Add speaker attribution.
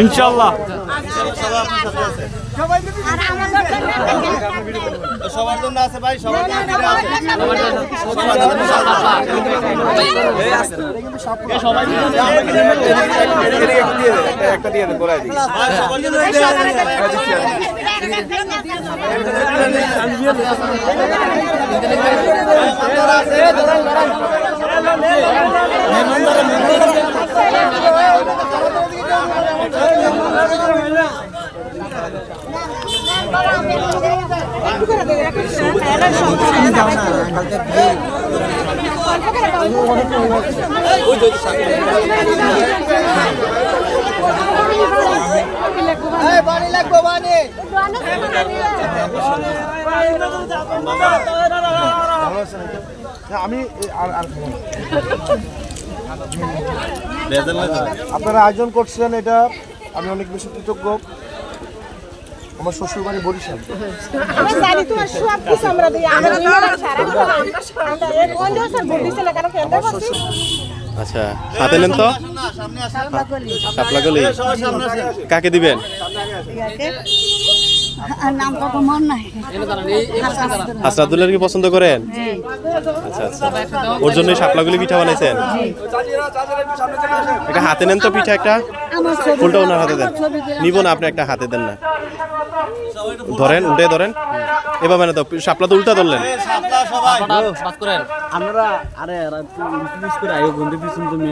Speaker 1: ইনশাল্লাহ
Speaker 2: সবার জন্য আছে ভাই সবার একটা দিয়ে দেন বলাই দিই আমি এ- খাব আপনারা আয়োজন করছিলেন এটা আমি অনেক বেশি কৃতজ্ঞ আমার শ্বশুর বাড়ি বরিশাল
Speaker 3: আমি জানি তোমার সব কিছু আমরা দিই আমরা সারা আমরা এক অন্য স্যার ভোট কারণ কেন্দ্র করছি
Speaker 1: আচ্ছা হাতে নেন তো? শাপলাগুলি কাকে দিবেন?
Speaker 3: মন
Speaker 1: হাসরাতুল্লাহ কি পছন্দ করেন? আচ্ছা আচ্ছা। ওর জন্য শাপলাগুলি পিঠা বানাইছেন? একটা হাতে নেন তো পিঠা একটা? ফুলটা ওনার হাতে দেন। নিব না আপনি একটা হাতে দেন না। ধরেন উল্টে ধরেন। এভাবে না তো শাপলা তো উল্টা ধরলেন।
Speaker 4: আমরা আরে করে আয়ো বন্ধু পিছন তুমি